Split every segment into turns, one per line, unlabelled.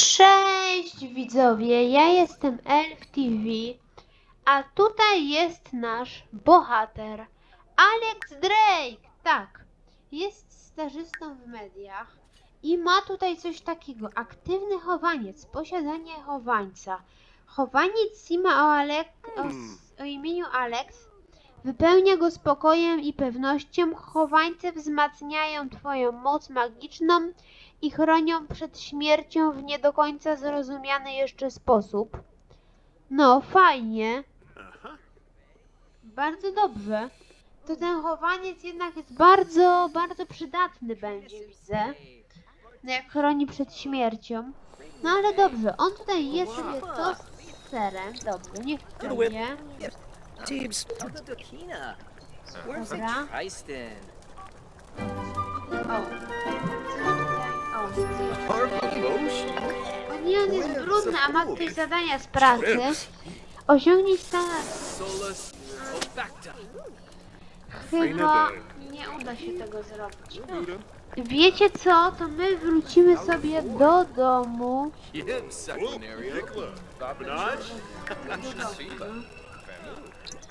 Cześć widzowie, ja jestem Elf TV, a tutaj jest nasz bohater, Alex Drake. Tak, jest stażystą w mediach i ma tutaj coś takiego, aktywny chowaniec, posiadanie chowańca. Chowaniec Sima o, Alek, o, s- o imieniu Alex wypełnia go spokojem i pewnością. Chowańce wzmacniają twoją moc magiczną i chronią przed śmiercią w nie do końca zrozumiany jeszcze sposób. No, fajnie. Bardzo dobrze. To ten chowaniec jednak jest bardzo, bardzo przydatny będzie, widzę. No jak chroni przed śmiercią. No ale dobrze, on tutaj je sobie to z serem. Dobrze, niech.
Dokina. Where's
Dobra. O. Co tutaj? O.
Harvey Most?
O nie, on jest brudny, a ma tutaj zadania z pracy. Osiągnij stan. Chyba nie uda się tego zrobić. Wiecie co? To my wrócimy sobie do domu.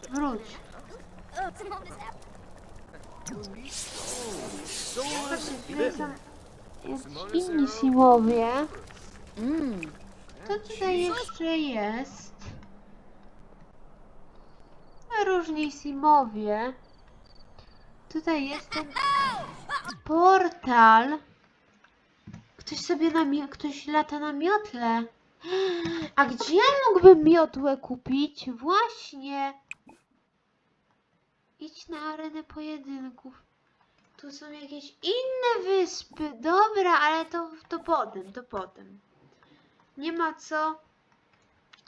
Wróć.
Solus
Jacyś inni simowie. Co tutaj jeszcze jest? Różni simowie. Tutaj jest ten portal. Ktoś sobie na ktoś lata na miotle. A gdzie mógłbym miotłę kupić? Właśnie. Idź na arenę pojedynków. Tu są jakieś inne wyspy. Dobra, ale to, to potem, to potem. Nie ma co.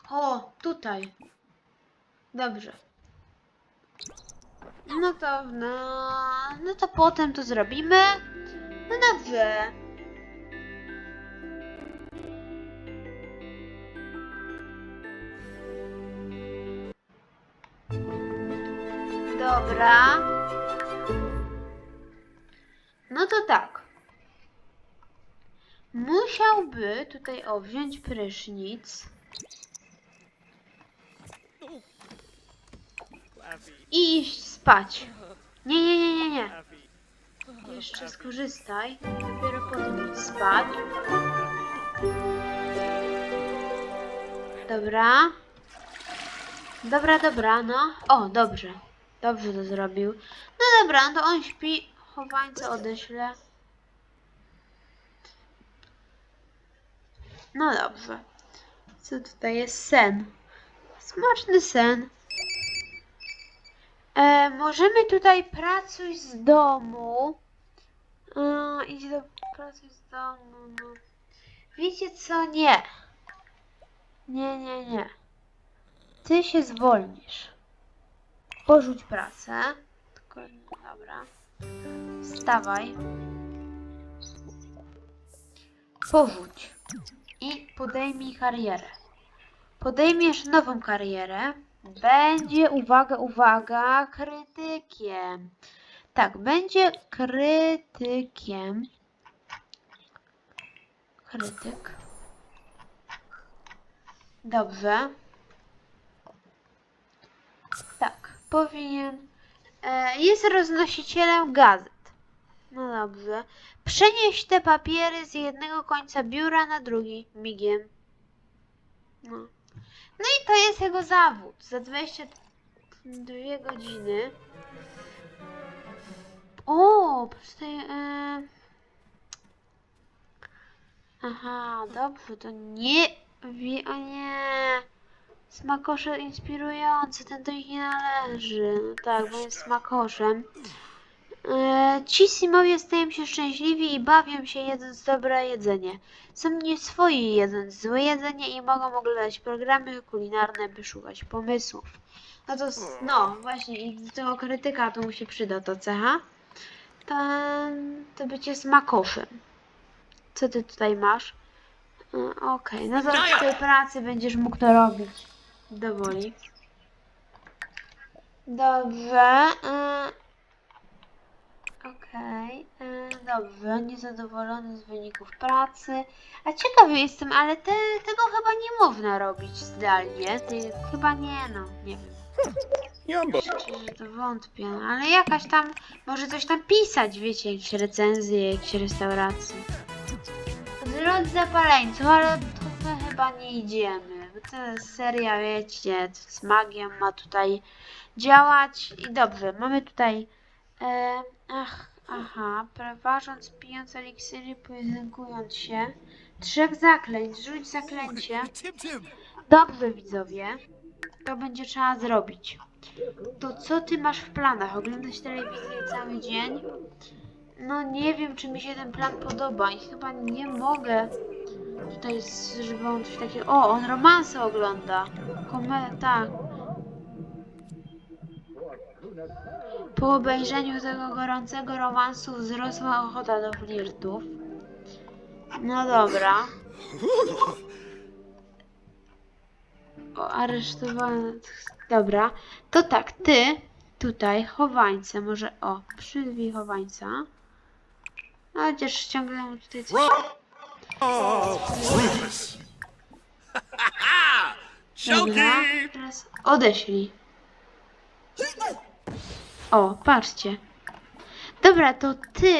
O, tutaj. Dobrze. No to, no, no to potem to zrobimy. No dobrze. Dobra. No to tak. Musiałby tutaj o prysznic i iść spać. Nie, nie, nie, nie, nie. Jeszcze skorzystaj. Dopiero potem spać. Dobra. Dobra, dobra, no. O, dobrze. Dobrze to zrobił. No dobra, no to on śpi. Chowańca odeślę. No dobrze. Co tutaj jest? Sen. Smaczny sen. E, możemy tutaj pracuj z domu. E, idź do pracuj z domu. No. Wiecie co? Nie. Nie, nie, nie. Ty się zwolnisz. Porzuć pracę. Tylko, dobra. Wstawaj. Porzuć. I podejmij karierę. Podejmiesz nową karierę. Będzie, uwaga, uwaga, krytykiem. Tak, będzie krytykiem. Krytyk. Dobrze. Tak, powinien. E, jest roznosicielem gazet. No dobrze. Przenieś te papiery z jednego końca biura na drugi migiem. No. No i to jest jego zawód. Za 22 godziny. O, tutaj. E... Aha, dobrze, to nie. O nie. Smakosze inspirujące, ten do nich nie należy. No tak, bo jest smakoszem. E, ci simowie stają się szczęśliwi i bawią się jedząc dobre jedzenie. Są nie swoi jedząc złe jedzenie i mogą oglądać programy kulinarne, by szukać pomysłów. No to, no właśnie, i do tego krytyka to mu się przyda to cecha. To, to bycie smakoszem. Co ty tutaj masz? E, Okej, no to w tej pracy będziesz mógł to robić. Dowoli. Dobrze. e, Okej. e, dobrze, niezadowolony z wyników pracy. A ciekawy jestem, ale te, tego chyba nie można robić zdalnie. Ty, chyba nie, no, nie wiem.
Jumbo.
Szczerze to wątpię, no, ale jakaś tam, może coś tam pisać, wiecie, jakieś recenzje, jakieś restauracje. Zwrot zapaleńców, ale to my chyba nie idziemy, seria, wiecie, z magią ma tutaj działać i dobrze, mamy tutaj, e, ach, aha, ważąc, pijąc eliksiry, pojedynkując się, trzech zaklęć, rzuć zaklęcie. Dobrze, widzowie. To będzie trzeba zrobić. To co ty masz w planach? Oglądać telewizję cały dzień? No nie wiem, czy mi się ten plan podoba i chyba nie mogę tutaj, żeby on coś takiego... O, on romanse ogląda. Kome... tak. Po obejrzeniu tego gorącego romansu wzrosła ochota do flirtów. No dobra. O, aresztowany. Dobra. To tak, ty tutaj chowańce, może o, przywij chowańca. No, chociaż ciągle mu tutaj coś.
Rufus.
Dobra, teraz odeślij. O, patrzcie. Dobra, to ty.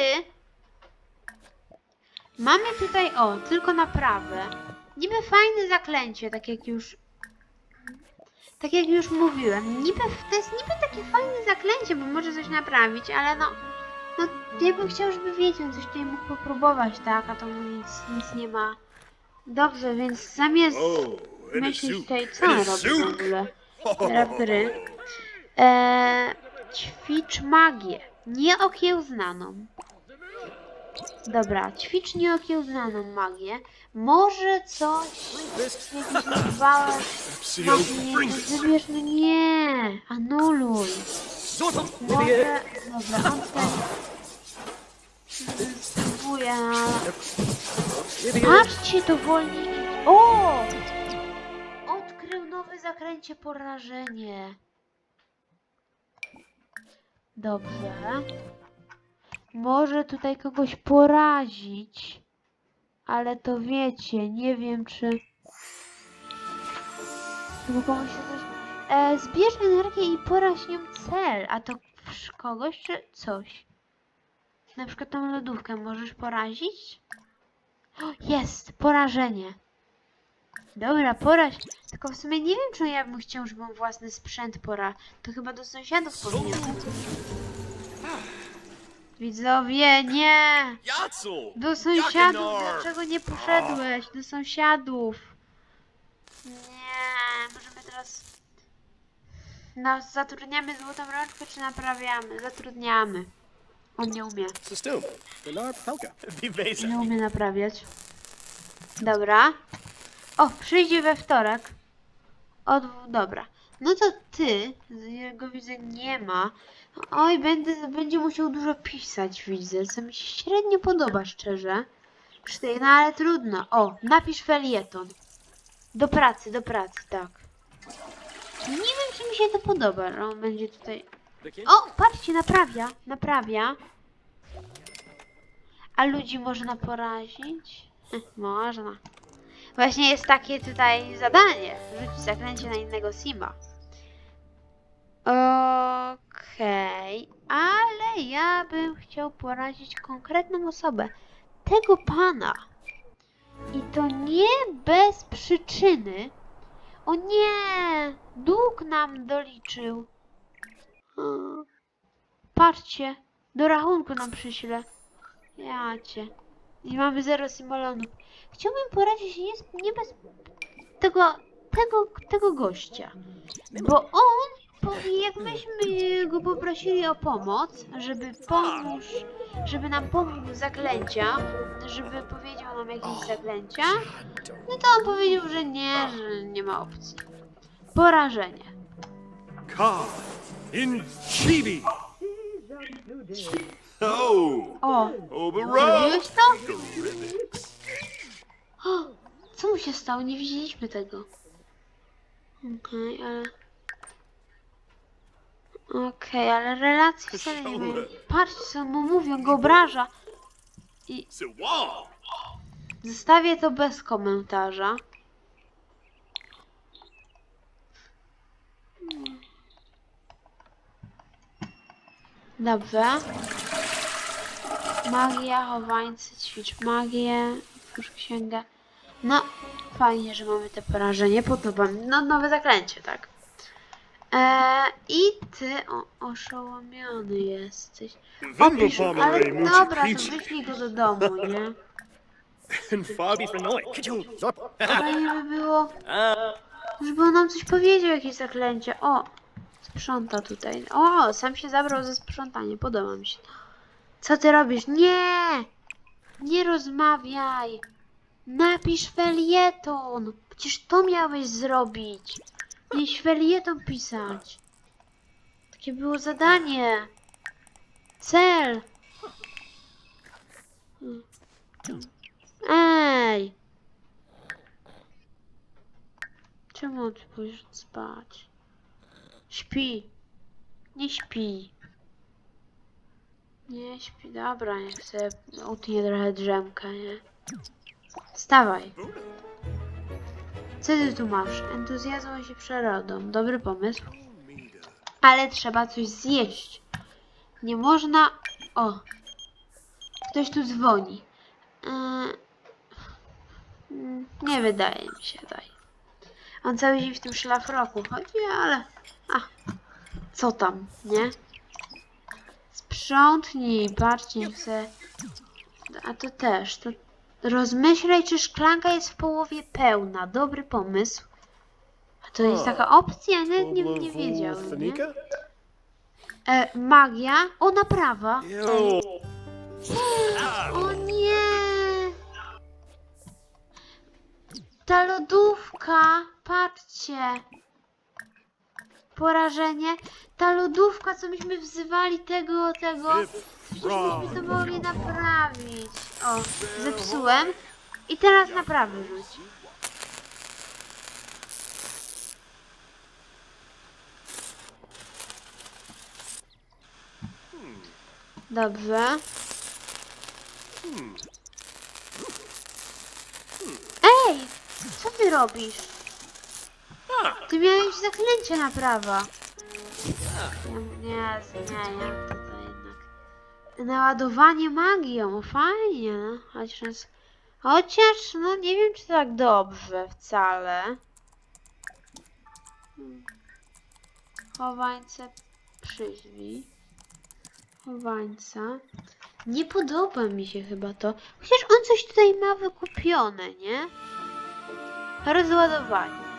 Mamy tutaj, o, tylko naprawę. Niby fajne zaklęcie, tak jak już. Tak jak już mówiłem. Niby, to jest niby takie fajne zaklęcie, bo może coś naprawić, ale no. No, ja bym chciał, żeby wiedział, coś tutaj mógł popróbować, tak? A to mu nic, nic nie ma. Dobrze, więc zamiast myśleć tutaj, co on robi w ogóle. Rapry. Eee, ćwicz magię. Nieokiełznaną. Dobra, ćwicz nieokiełznaną magię. Może coś, jakiś
bring
nie wybierz, no nie, anuluj.
Sort of
Może, dobra, on tutaj spróbuje, ale... Patrzcie, to wolniej. O! Odkrył nowe zakręcie porażenie. Dobrze. Może tutaj kogoś porazić. Ale to wiecie, nie wiem czy... Komuś się coś... E, zbierz energię i poraź nią cel. A to kogoś czy coś? Na przykład tą lodówkę możesz porazić? O, Jest! Porażenie. Dobra, poraź. Tylko w sumie nie wiem, czy ja bym chciał, żeby on własny sprzęt pora. To chyba do sąsiadów powinien. Widzowie, nie! Do sąsiadów, dlaczego nie poszedłeś? Do sąsiadów. Nie, możemy teraz... No, zatrudniamy złotą rączkę, czy naprawiamy? Zatrudniamy. On nie umie.
System. Pelka. Viveza.
Nie umie naprawiać. Dobra. O, przyjdzie we wtorek. Od... Dobra. No to ty, jego widzę nie ma. Oj, będę, będzie musiał dużo pisać, widzę, co mi się średnio podoba, szczerze. Cztery, no ale trudno. O, napisz felieton. Do pracy, do pracy, tak. Nie wiem, czy mi się to podoba, że on będzie tutaj... O, patrzcie, naprawia, naprawia. A ludzi można porazić? Można. Właśnie jest takie tutaj zadanie. Rzuć zaklęcie na innego Sima. Okej, ale ja bym chciał porazić konkretną osobę. Tego pana. I to nie bez przyczyny. O nie! Dług nam doliczył. Patrzcie, do rachunku nam przyśle. Ja cię. I mamy zero simolonów. Chciałbym poradzić nie, nie bez tego, tego, tego gościa. Bo on, jak myśmy go poprosili o pomoc, żeby pomóż, żeby nam pomógł zaklęcia, żeby powiedział nam jakieś zaklęcia, no to on powiedział, że nie, że nie ma opcji. Porażenie.
Ka. In Chibi. Oh.
O,
Oberon.
zrobiłeś to? O, co mu się stało? Nie widzieliśmy tego. Okej, ale... Okej, ale relacji wcale nie mają. Patrz, co mu mówią, go obraża. I zostawię to bez komentarza. Dobrze. Magia, chowańcy, ćwicz magię, otwórz księgę. No, fajnie, że mamy te porażenie. Podoba mi. No, nowe zaklęcie, tak. Eee, I ty o, oszołomiony jesteś. Opisz, ale dobra, to wyślij go do domu, nie?
Fabi.
Fajnie by było, żeby on nam coś powiedział, jakieś zaklęcie. O, sprząta tutaj. O, sam się zabrał ze sprzątaniem, podoba mi się. Co ty robisz? Nie! Nie rozmawiaj! Napisz felieton! Przecież to miałeś zrobić! Miałeś felieton pisać. Takie było zadanie. Cel. Ej! Czemu ty pójdziesz spać? Śpi. Nie śpi. Nie śpi. Dobra, niech sobie utnie trochę drzemkę, nie? Wstawaj. Co ty tu masz? Entuzjazm się przyrodą. Dobry pomysł. Ale trzeba coś zjeść. Nie można... O! Ktoś tu dzwoni. Yy... Nie wydaje mi się, daj. On cały dzień w tym szlafroku chodzi, ale... A, co tam, nie? Sprzątnij, niech se... A to też, to... Rozmyślaj, czy szklanka jest w połowie pełna. Dobry pomysł. A to jest taka opcja? Nie, nie, nie wiedziałem, nie? E, magia? O, naprawa. O nie! Ta lodówka, patrzcie. Porażenie. Ta lodówka, co myśmy wzywali tego, tego. Przecież to mogli naprawić. O, zepsułem. I teraz naprawy. Dobrze. Ej! Co ty robisz? Ty miałeś zaklęcie naprawa. Nie, nie, zmieniam to, to jednak. Naładowanie magią, fajnie. no. Chociaż, chociaż, no nie wiem, czy tak dobrze wcale. Chowańce przyźwij. Chowańca. Nie podoba mi się chyba to. Chociaż on coś tutaj ma wykupione, nie? Rozładowanie.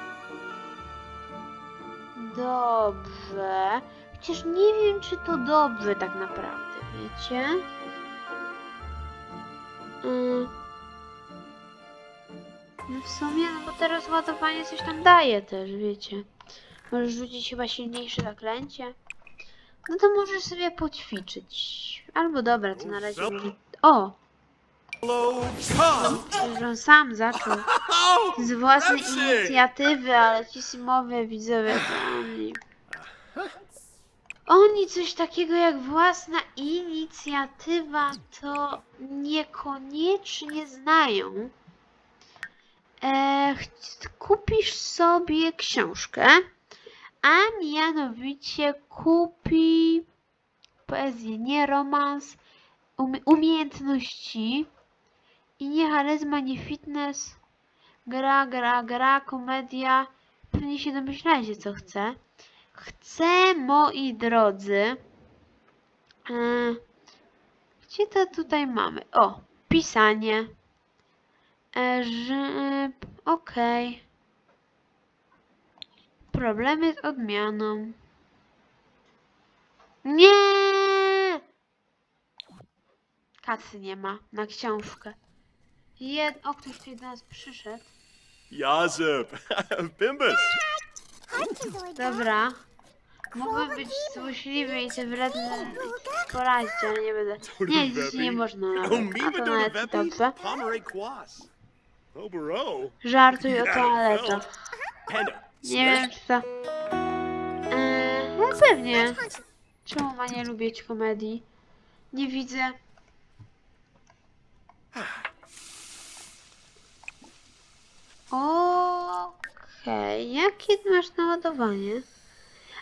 Dobrze. Chociaż nie wiem, czy to dobrze tak naprawdę, wiecie? Yy. No w sumie, no bo to rozładowanie coś tam daje też, wiecie. Możesz rzucić chyba silniejsze zaklęcie. No to możesz sobie poćwiczyć. Albo dobra, to na razie. O! Przecież on sam zaczął. Z własnej inicjatywy, ale ci simowie widzowie to oni... Oni coś takiego jak własna inicjatywa to niekoniecznie znają. E, kupisz sobie książkę, a mianowicie kupi poezję, nie romans, umie- umiejętności i nie charyzma, nie fitness, gra, gra, gra, komedia. Pewnie się domyślacie, co chcę. Chcę, moi drodzy. E, gdzie to tutaj mamy? O, pisanie. E, że, okej. Problemy z odmianą. Nie! Kasy nie ma na książkę. Jed... O, ktoś tutaj do nas przyszedł.
Yazip. Bimbus.
Dobra. Mógłbym być złośliwy i te wredne porazić, ale nie będę. Nie, dziś nie można nawet. A to nawet dobrze. Żartuj o toaletach.
Panda.
Nie wiem, czy to... Eee, no pewnie. Czemu ma nie lubić komedii? Nie widzę. Okej, jakie ty masz naładowanie?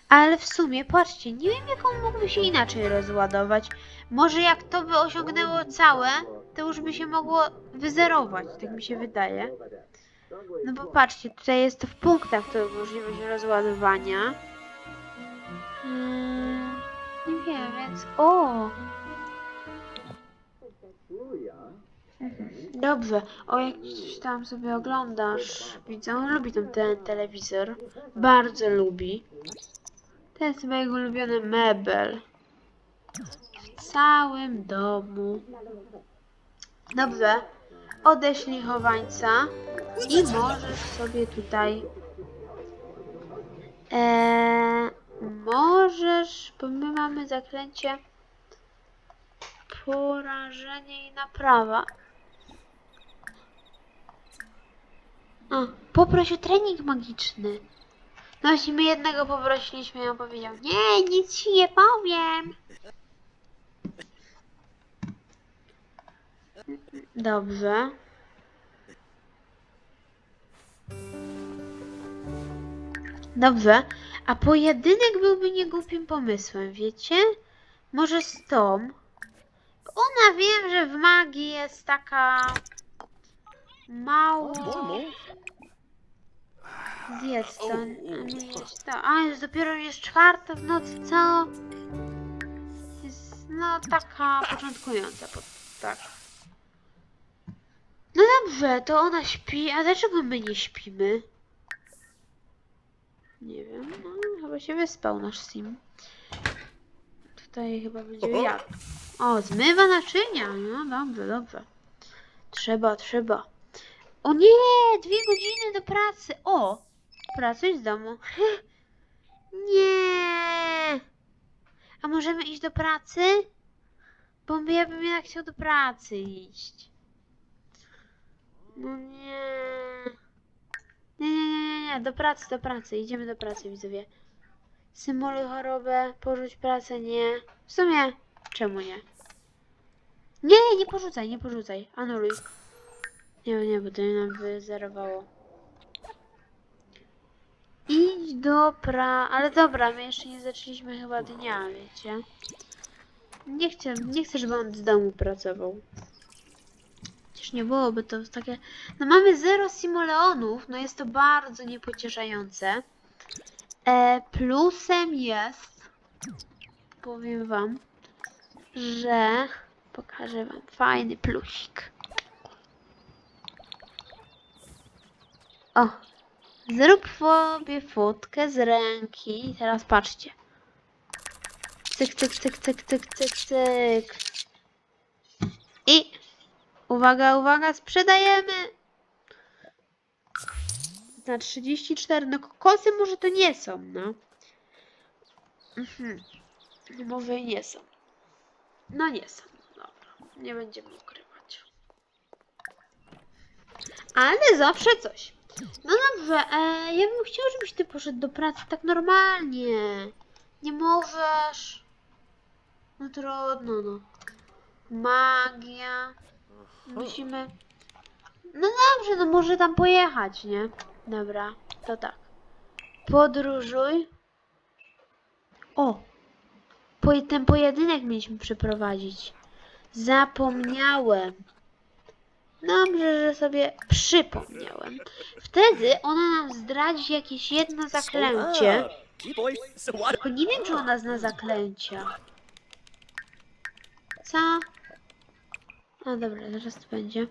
Ale w sumie, patrzcie, nie wiem jak on mógłby się inaczej rozładować. Może jak to by osiągnęło całe, to już by się mogło wyzerować, tak mi się wydaje. No bo patrzcie, tutaj jest to w punktach to możliwość rozładowania. Hmm, nie wiem, więc... O! Dobrze. O, jak tam sobie oglądasz, widzę, on lubi ten, ten telewizor. Bardzo lubi. To jest chyba jego ulubiony mebel. W całym domu. Dobrze. Odeślij chowańca i możesz sobie tutaj eee, możesz, bo my mamy zaklęcie porażenie i naprawa. A, poproś o trening magiczny. No jeśli my jednego poprosiliśmy on powiedział Nie, nic ci nie powiem. Dobrze. Dobrze. A pojedynek byłby niegłupim pomysłem, wiecie? Może z tą. Ona wiem, że w magii jest taka mało. Jest to. Nie jest to. A, jest dopiero jest czwarta w nocy, co? Jest no taka początkująca, po, tak. No dobrze, to ona śpi, a dlaczego my nie śpimy? Nie wiem, no chyba się wyspał nasz sim. Tutaj chyba będzie jadł. O, zmywa naczynia, no dobrze, dobrze. Trzeba, trzeba. O nie, dwie godziny do pracy. O, pracuj z domu. Nie. A możemy iść do pracy? Bo ja bym jednak chciał do pracy iść. No nie. Nie, nie, nie, nie, do pracy, do pracy. Idziemy do pracy, widzowie. Symuluj chorobę, porzuć pracę, nie. W sumie, czemu nie? Nie, nie porzucaj, nie porzucaj. Anuluj. Nie, nie, bo to nam wyzerowało. Idź do pra... Ale dobra, my jeszcze nie zaczęliśmy chyba dnia, wiecie? Nie chcę, nie chcę, żeby on z domu pracował. Przecież nie byłoby to takie... No mamy zero simoleonów, no jest to bardzo niepocieszające. E, plusem jest... Powiem wam, że... Pokażę wam fajny plusik. O, zrób sobie fotkę z ręki. I teraz patrzcie. Cyk, cyk, cyk, cyk, cyk, cyk, cyk. I uwaga, uwaga, sprzedajemy. Za 34. No kokosy może to nie są, no. Mhm. Może nie są. No nie są. Dobra, nie będziemy ukrywać. Ale zawsze coś. No dobrze, e, ja bym chciał, żebyś ty poszedł do pracy tak normalnie. Nie możesz. No trudno, no. Magia. Musimy... No dobrze, no może tam pojechać, nie? Dobra, to tak. Podróżuj. O! Po, ten pojedynek mieliśmy przeprowadzić. Zapomniałem. Dobrze, że sobie przypomniałem. Wtedy ona nam zdradzi jakieś jedno zaklęcie. Tylko nie wiem, czy ona zna zaklęcia. Co? A dobra, zaraz to będzie.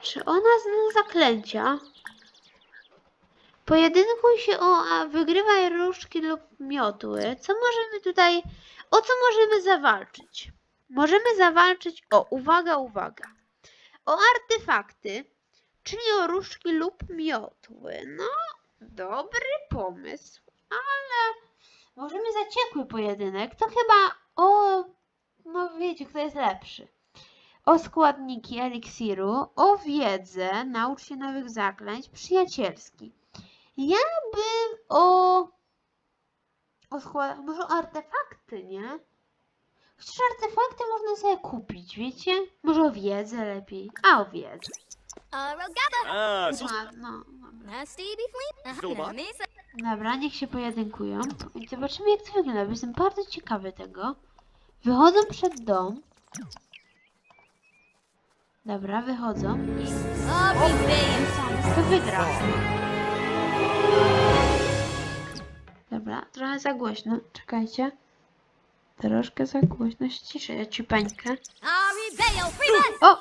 Czy ona zna zaklęcia? Pojedynkuj się o, a wygrywaj różdżki lub miotły. Co możemy tutaj, o co możemy zawalczyć? Możemy zawalczyć o, uwaga, uwaga, o artefakty, czyli o różdżki lub miotły. No, dobry pomysł, ale możemy zaciekły pojedynek. To chyba o, no wiecie, kto jest lepszy. O składniki eliksiru, o wiedzę, naucz się nowych zaklęć, przyjacielski. Ja bym o. O skład... Może o artefakty, nie? Chociaż artefakty można sobie kupić, wiecie? Może o wiedzę lepiej. A o wiedzę.
So
No? Dobra, niech się pojedynkują. I zobaczymy jak to wygląda, bo jestem bardzo ciekawy tego. Wychodzą przed dom. Dobra, wychodzą. Kto wygra? Dobra, trochę za głośno. Czekajcie. Troszkę za głośno. Ściszę ja ciupańkę. O!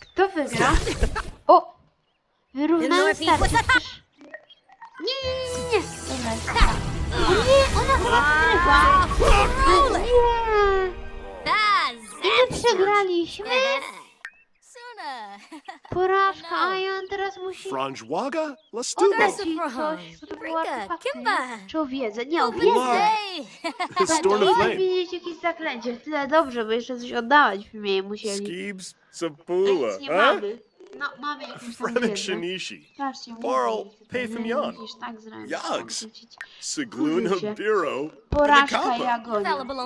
Kto wygra? O! Wyrównany starcie. Przecież... Nie, nie, nie, nie. Dobra. O nie, ona chyba wygrywa. Nie. I my przegraliśmy. Porażka, a i on teraz musi
Franjwaga? Let's do
oddać
this.
ci coś, bo to było
Rika. Kimba.
Czy o wiedzę? Nie, o wiedzę.
Storm
Chcieli
of Flame.
wiedzieć jakieś zaklęcie. Tyle dobrze, bo jeszcze coś oddawać w imię musieli.
Skeebs,
A nic nie
huh?
mamy. No, mamy jakąś tam wiedzę.
Shinishi. Borrow,
mówię,
pay
że
from
nie
yon.
Musisz tak zrobić. Tak rzucić.
Sigluna
Kurczę.
Biro.
Porażka
Kappa.
Fallible.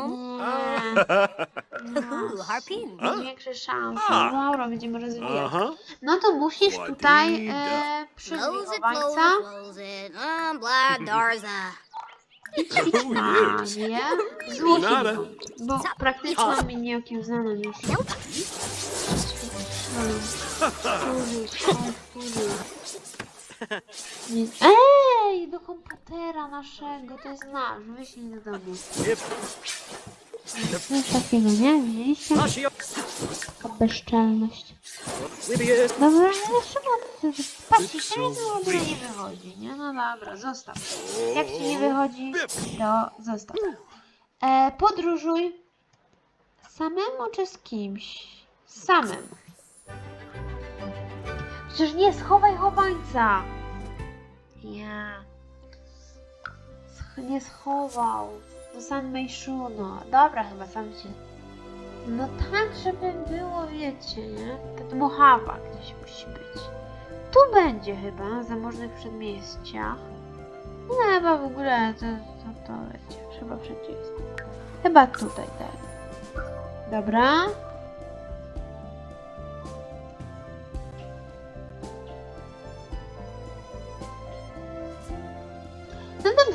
Ooh, harpoon.
A?
Większe szanse.
A.
Dobra, będziemy rozwijać.
Uh-huh.
No to musisz tutaj e,
it, it, blah, Darza.
Oh.
Złość,
Nada.
bo praktycznie mnie okiełznaną już. Więc- Ej, do komputera naszego, to jest nasz, wyślij do domu. Coś takiego, nie? Widzieliście? Taka bezczelność. Dobra, ale Szymon, patrzcie, to nic w ogóle nie wychodzi, nie? No dobra, zostaw. Jak ci nie wychodzi, to zostaw. E, podróżuj samemu czy z kimś? Samemu. Przecież nie, schowaj chowańca. Ja. Sch- nie schował. Do San Meishuno. Dobra, chyba sam się... No tak, żeby było, wiecie, nie? Ta dmuchawa gdzieś musi być. Tu będzie chyba, na zamożnych przedmieściach. No chyba w ogóle to, to, to wiecie, wszędzie jest. Chyba tutaj, tak. Dobra.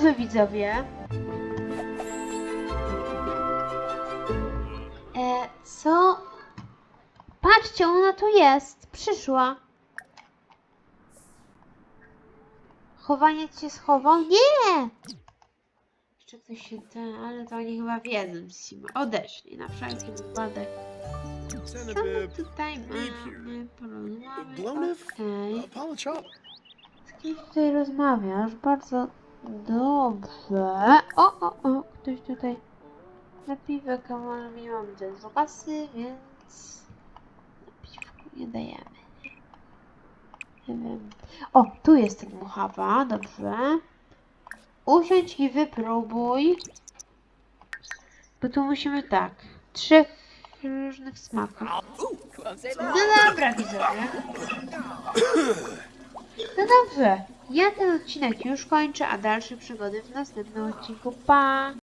Dobrze, widzowie. E, co? Patrzcie, ona tu jest. Przyszła. Chowaniec się schował? Nie! Jeszcze ktoś się ten, ale to oni chyba wiedzą z Sima. Odeszli na wszelki wypadek. Co my tutaj mamy?
Blonev?
Okej.
Chop.
Z kim tutaj rozmawiasz? Bardzo dobrze. O, o, o, ktoś tutaj na piwek, a może nie mam dużo kasy, więc na piwku nie dajemy. Nie wiem. O, tu jest dmuchawa, dobrze. Usiądź i wypróbuj. Bo tu musimy tak. Trzech różnych smaków. No dobra, widzowie. No dobrze. Ja ten odcinek już kończę, a dalsze przygody w następnym odcinku. Pa!